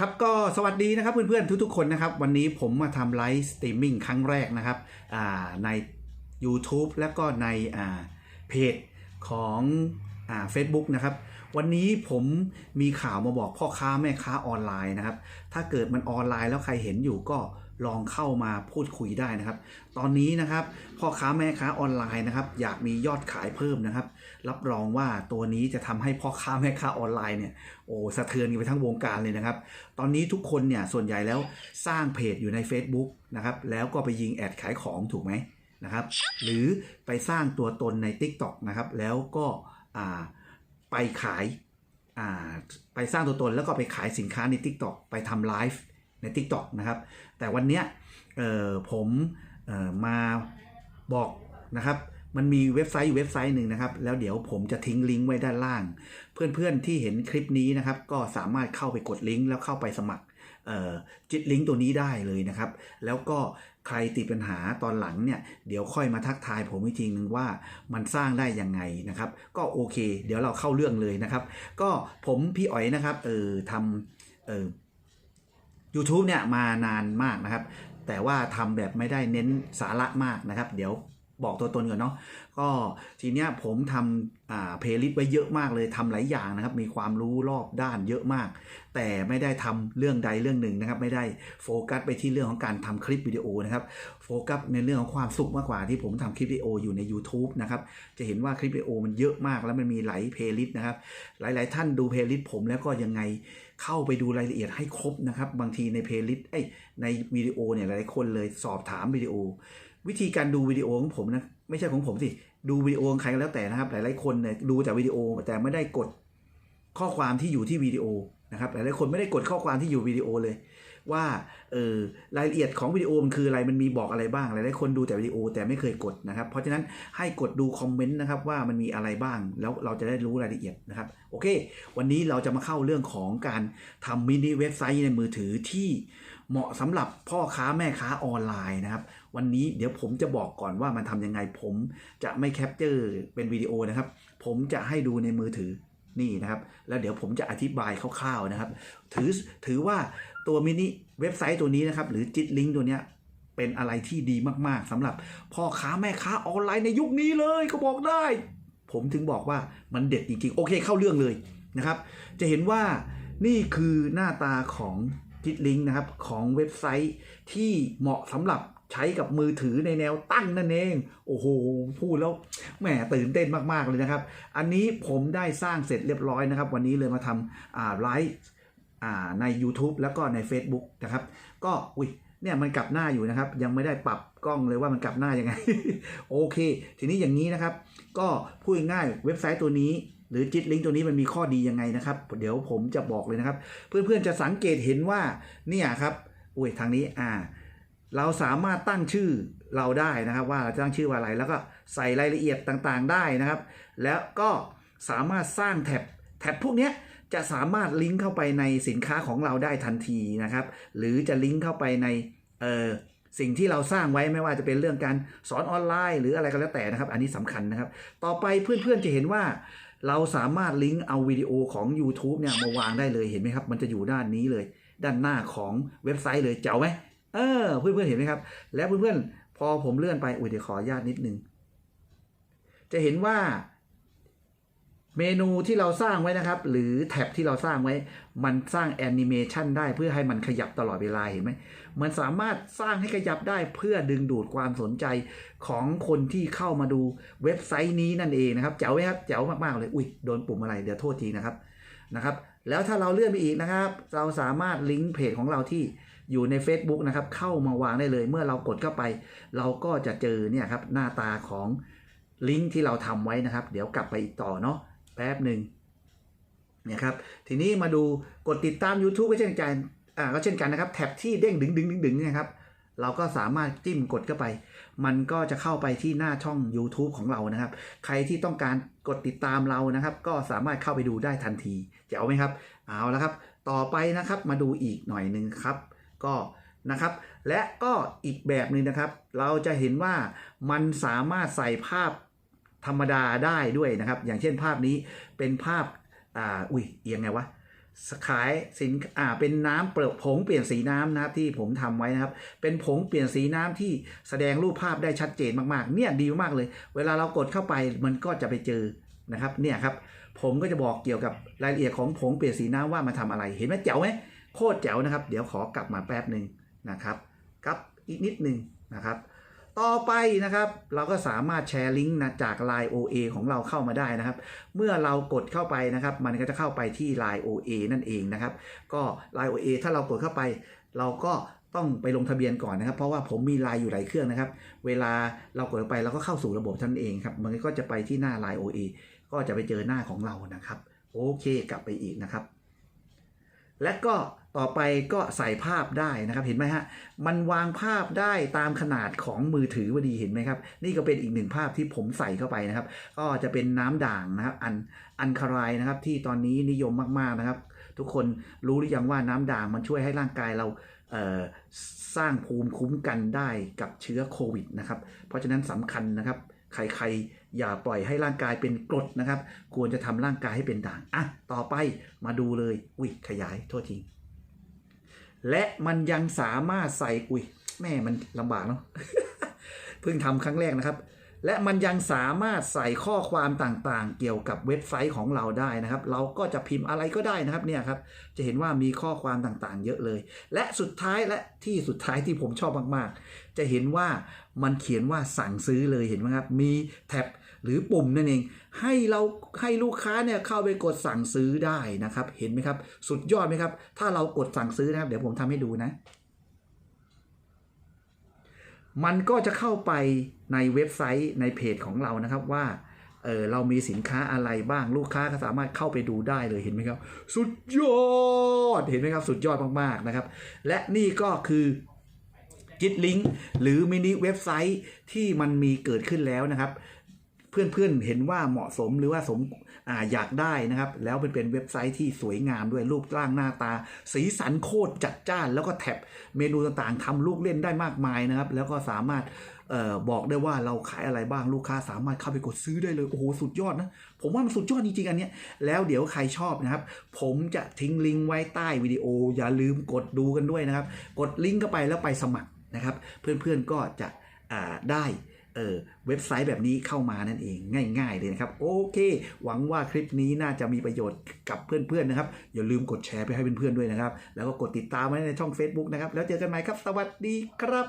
ครับก็สวัสดีนะครับเพื่อนๆทุกๆคนนะครับ วันนี้ผมมาทำไลฟ์สตรีมมิ่งครั้งแรกนะครับใน YouTube แล้วก็ในเพจของเฟซบุ๊กนะครับ วันนี้ผมมีข่าวมาบอกพ่อค้าแม่ค้าออนไลน์นะครับ ถ้าเกิดมันออนไลน์แล้วใครเห็นอยู่ก็ ลองเข้ามาพูดคุยได้นะครับ ตอนนี้นะครับพ่อค้าแม่ค้าออนไลน์นะครับ อยากมียอดขายเพิ่มนะครับ รับรองว่าตัวนี้จะทำให้พ่อค้าแม่ค้าออนไลน์เนี่ยโอ้สะเทือนกันไปทั้งวงการเลยนะครับ ตอนนี้ทุกคนเนี่ยส่วนใหญ่แล้วสร้างเพจอยู่ใน Facebook นะครับแล้วก็ไปยิงแอดขายของถูกไหมนะครับหรือไปสร้างตัวตนใน TikTok นะครับแล้วก็ไปขายไปสร้างตัวตนแล้วก็ไปขายสินค้าใน TikTok ไปทำไลฟ์ ใน TikTok นะครับ แต่วันเนี้ยผมมาบอกนะครับมันมีเว็บไซต์อยู่เว็บไซต์หนึ่งนะครับ แล้วเดี๋ยวผมจะทิ้งลิงก์ไว้ด้านล่าง เพื่อนๆที่เห็นคลิปนี้นะครับ ก็สามารถเข้าไปกดลิงก์แล้วเข้าไปสมัครจิตลิงก์ตัวนี้ได้เลยนะครับ แล้วก็ใครติดปัญหาตอนหลังเนี่ย เดี๋ยวค่อยมาทักทายผมอีกทีนึงว่ามันสร้างได้ยังไงนะครับ ก็โอเค เดี๋ยวเราเข้าเรื่องเลยนะครับ ก็ผมพี่อ๋อยนะครับเออทำเออ YouTube เนี่ยมานานมากนะครับ แต่ว่าทำแบบไม่ได้เน้นสาระมากนะครับ เดี๋ยว บอกตัวตนก่อนเนาะก็ทีเนี้ยผมทำเพลย์ลิสต์ไว้เยอะมากเลยทำหลายอย่างนะครับ มีความรู้รอบด้านเยอะมาก แต่ไม่ได้ทำเรื่องใดเรื่องหนึ่งนะครับ ไม่ได้โฟกัสไปที่เรื่องของการทำคลิปวิดีโอนะครับโฟกัสในเรื่องของความสุขมากกว่าที่ผมทำคลิปวิดีโออยู่ใน YouTube นะครับ จะเห็นว่าคลิปวิดีโอมันเยอะมากแล้วมันมีหลายเพลย์ลิสต์นะครับ หลาย ๆ ท่านดูเพลย์ลิสต์ผมแล้วก็ยังไงเข้าไปดูรายละเอียดให้ครบนะครับ บางทีในเพลย์ลิสต์ในวิดีโอเนี่ยหลายคนเลยสอบถามวิดีโอ วิธีการดูวิดีโอของผมนะ ไม่ใช่ของผมสิ ดูวิดีโอของใครก็แล้วแต่นะครับ หลายๆคนเนี่ยดูแต่วิดีโอแต่ไม่ได้กดข้อความที่อยู่ที่วิดีโอนะครับหลายๆคนไม่ได้กดข้อความที่อยู่วิดีโอเลย ว่าเออรายละเอียดของวิดีโอมันคืออะไรมันมีบอกอะไรบ้างหลายๆคนดูแต่วิดีโอแต่ไม่เคยกดนะครับ เพราะฉะนั้นให้กดดูคอมเมนต์นะครับว่ามันมีอะไรบ้างแล้วเราจะได้รู้รายละเอียดนะครับโอเค วันนี้เราจะมาเข้าเรื่องของการทำมินิเว็บไซต์ในมือถือที่ เหมาะสำหรับพ่อค้าแม่ค้าออนไลน์นะครับ วันนี้เดี๋ยวผมจะบอกก่อนว่ามันทำยังไง ผมจะไม่แคปเจอร์เป็นวิดีโอนะครับ ผมจะให้ดูในมือถือนี่นะครับ แล้วเดี๋ยวผมจะอธิบายคร่าวๆนะครับ ถือถือว่าตัวมินิเว็บไซต์ตัวนี้นะครับ หรือจิตลิงก์ตัวเนี้ยเป็นอะไรที่ดีมากๆสำหรับพ่อค้าแม่ค้าออนไลน์ในยุคนี้เลยก็บอกได้ ผมถึงบอกว่ามันเด็ดจริงๆ โอเคเข้าเรื่องเลยนะครับ จะเห็นว่านี่คือหน้าตาของ จิตลิงก์นะครับของเว็บไซต์ที่เหมาะสำหรับใช้กับมือถือในแนวตั้งนั่นเอง โอ้โห พูดแล้วแหมตื่นเต้นมากๆเลยนะครับ อันนี้ผมได้สร้างเสร็จเรียบร้อยนะครับ วันนี้เลยมาทำไลฟ์ใน YouTube แล้วก็ใน Facebook นะครับ ก็อุ้ยเนี่ยมันกลับหน้าอยู่นะครับ ยังไม่ได้ปรับกล้องเลยว่ามันกลับหน้ายังไง โอเค ทีนี้อย่างนี้นะครับ ก็พูดง่ายเว็บไซต์ตัวนี้ หรือจิตลิงก์ตัวนี้มันมีข้อดียังไงนะครับ เดี๋ยวผมจะบอกเลยนะครับ เพื่อนๆจะสังเกตเห็นว่าเนี่ยครับอุ้ยทางนี้อ่า เราสามารถตั้งชื่อเราได้นะครับว่าเราจะตั้งชื่อว่าอะไร แล้วก็ใส่รายละเอียดต่างๆได้นะครับ แล้วก็สามารถสร้างแท็บแท็บพวกนี้จะสามารถลิงก์เข้าไปในสินค้าของเราได้ทันทีนะครับ หรือจะลิงก์เข้าไปในเออสิ่งที่เราสร้างไว้ไม่ว่าจะเป็นเรื่องการสอนออนไลน์ หรืออะไรก็แล้วแต่นะครับ อันนี้สำคัญนะครับ ต่อไปเพื่อนๆจะเห็นว่า เราสามารถลิงก์เอาวิดีโอของ YouTube เนี่ยมาวางได้เลยเห็นไหมครับ มันจะอยู่ด้านนี้เลย ด้านหน้าของเว็บไซต์เลยเจ๋วไหมเออเพื่อนๆเห็นไหมครับ แล้วเพื่อนๆพอผมเลื่อนไปอุ้ยเดี๋ยวขออนุญาตนิดนึงจะเห็นว่า เมนูที่เราสร้างไว้นะครับ หรือแท็บที่เราสร้างไว้ มันสร้างแอนิเมชันได้เพื่อให้มันขยับตลอดเวลาเห็นไหมมันสามารถสร้างให้ขยับได้เพื่อดึงดูดความสนใจของคนที่เข้ามาดูเว็บไซต์นี้นั่นเองนะครับ เจ๋วไหมครับเจ๋วมากๆเลยอุ้ยโดนปุ่มอะไรเดี๋ยวโทษทีนะครับนะครับ แล้วถ้าเราเลื่อนไปอีกนะครับ เราสามารถลิงก์เพจของเราที่อยู่ใน Facebook นะครับเข้ามาวางได้เลย เมื่อเรากดเข้าไป เราก็จะเจอเนี่ยครับหน้าตาของลิงก์ที่เราทำไว้นะครับ เดี๋ยวกลับไปต่อเนาะ แป๊บหนึ่งเนี่ยครับทีนี้มาดูกดติดตาม YouTube ก็เช่นกันอ่าก็เช่นกันนะครับ แท็บที่เด้งดึงดึงดึงดึงเนี่ยครับ เราก็สามารถจิ้มกดเข้าไป มันก็จะเข้าไปที่หน้าช่อง YouTube ของเรานะครับ ใครที่ต้องการกดติดตามเรานะครับ ก็สามารถเข้าไปดูได้ทันทีจะเอาไหมครับ เอาละครับ ต่อไปนะครับมาดูอีกหน่อยหนึ่งครับ ก็นะครับ และก็อีกแบบหนึ่งนะครับ เราจะเห็นว่ามันสามารถใส่ภาพ ธรรมดาได้ด้วยนะครับ อย่างเช่นภาพนี้เป็นภาพอ่าอุ้ยเอียงไงวะขายสินอ่าเป็นน้ำเปลือกผงเปลี่ยนสีน้ำนะครับที่ผมทำไว้นะครับ เป็นผงเปลี่ยนสีน้ำที่แสดงรูปภาพได้ชัดเจนมากๆ เนี่ยดีมากเลย เวลาเรากดเข้าไปมันก็จะไปเจอนะครับเนี่ยครับผมก็จะบอกเกี่ยวกับรายละเอียดของผงเปลี่ยนสีน้ำว่ามาทำอะไร เห็นไหมแจ๋วไหมโคตรแจ๋วนะครับ เดี๋ยวขอกลับมาแป๊บหนึ่งนะครับครับอีกนิดหนึ่งนะครับ ต่อไปนะครับ เราก็สามารถแชร์ลิงก์นะจาก Line OA ของเราเข้ามาได้นะครับ เมื่อเรากดเข้าไปนะครับ มันก็จะเข้าไปที่ Line OA นั่นเองนะครับ ก็ Line OA ถ้าเรากดเข้าไป เราก็ต้องไปลงทะเบียนก่อนนะครับ เพราะว่าผมมีไลน์อยู่หลายเครื่องนะครับ เวลาเรากดไปเราก็เข้าสู่ระบบท่านเองครับมันก็จะไปที่หน้า Line OA ก็จะไปเจอหน้าของเรานะครับ โอเคกลับไปอีกนะครับ และก็ต่อไปก็ใส่ภาพได้นะครับเห็นไหมฮะมันวางภาพได้ตามขนาดของมือถือพอดีเห็นไหมครับ นี่ก็เป็นอีกหนึ่งภาพที่ผมใส่เข้าไปนะครับ ก็จะเป็นน้ำด่างนะครับอันอันคารายนะครับ ที่ตอนนี้นิยมมากๆนะครับ ทุกคนรู้หรือยังว่าน้ำด่างมันช่วยให้ร่างกายเราเสร้างภูมิคุ้มกันได้กับเชื้อโควิดนะครับ เพราะฉะนั้นสำคัญนะครับ ใครๆ อย่าปล่อยให้ร่างกายเป็นกรดนะครับ ควรจะทำร่างกายให้เป็นด่างอะต่อไปมาดูเลยอุ้ยขยายโทษทีและมันยังสามารถใส่อุ้ยแม่มันลำบากเนาะเพิ่งทำครั้งแรกนะครับ และมันยังสามารถใส่ข้อความต่างๆ เกี่ยวกับเว็บไซต์ของเราได้นะครับ เราก็จะพิมพ์อะไรก็ได้นะครับเนี่ยครับ จะเห็นว่ามีข้อความต่างๆ เยอะเลย และสุดท้ายและที่สุดท้ายที่ผมชอบมากๆ จะเห็นว่ามันเขียนว่าสั่งซื้อเลยเห็นไหมครับ มีแท็บ หรือปุ่มนั่นเอง ให้เราให้ลูกค้าเนี่ยเข้าไปกดสั่งซื้อได้นะครับ เห็นไหมครับ สุดยอดไหมครับ ถ้าเรากดสั่งซื้อนะครับ เดี๋ยวผมทำให้ดูนะ มันก็จะเข้าไปในเว็บไซต์ในเพจของเรานะครับว่าเออเรามีสินค้าอะไรบ้างลูกค้าก็สามารถเข้าไปดูได้เลยเห็นไหมครับ สุดยอดเห็นไหมครับ สุดยอดมากๆนะครับ และนี่ก็คือจิตลิงก์หรือมินิเว็บไซต์ที่มันมีเกิดขึ้นแล้วนะครับ เพื่อนๆเห็นว่าเหมาะสมหรือว่าสมอาอยากได้นะครับ แล้วเป็นเป็นเว็บไซต์ที่สวยงามด้วยรูปร่างหน้าตา สีสันโคตรจัดจ้าน แล้วก็แท็บเมนูต่างๆทำลูกเล่นได้มากมายนะครับ แล้วก็สามารถออบอกได้ว่าเราขายอะไรบ้างลูกค้าสามารถเข้าไปกดซื้อได้เลย โอ้โห สุดยอดนะ ผมว่ามันสุดยอดจริงๆอันเนี้ยแล้วเดี๋ยวใครชอบนะครับ ผมจะทิ้งลิงก์ไว้ใต้วิดีโอ อย่าลืมกดดูกันด้วยนะครับ กดลิงก์เข้าไปแล้วไปสมัครนะครับ เพื่อนๆก็จะได้ เออเว็บไซต์แบบนี้เข้ามานั่นเองง่าย ๆ เลยนะครับ โอเค หวังว่าคลิปนี้น่าจะมีประโยชน์กับเพื่อนๆนะครับ อย่าลืมกดแชร์ไปให้เพื่อนๆด้วยนะครับ แล้วก็กดติดตามไว้ในช่อง Facebook นะครับ แล้วเจอกันใหม่ครับ สวัสดีครับ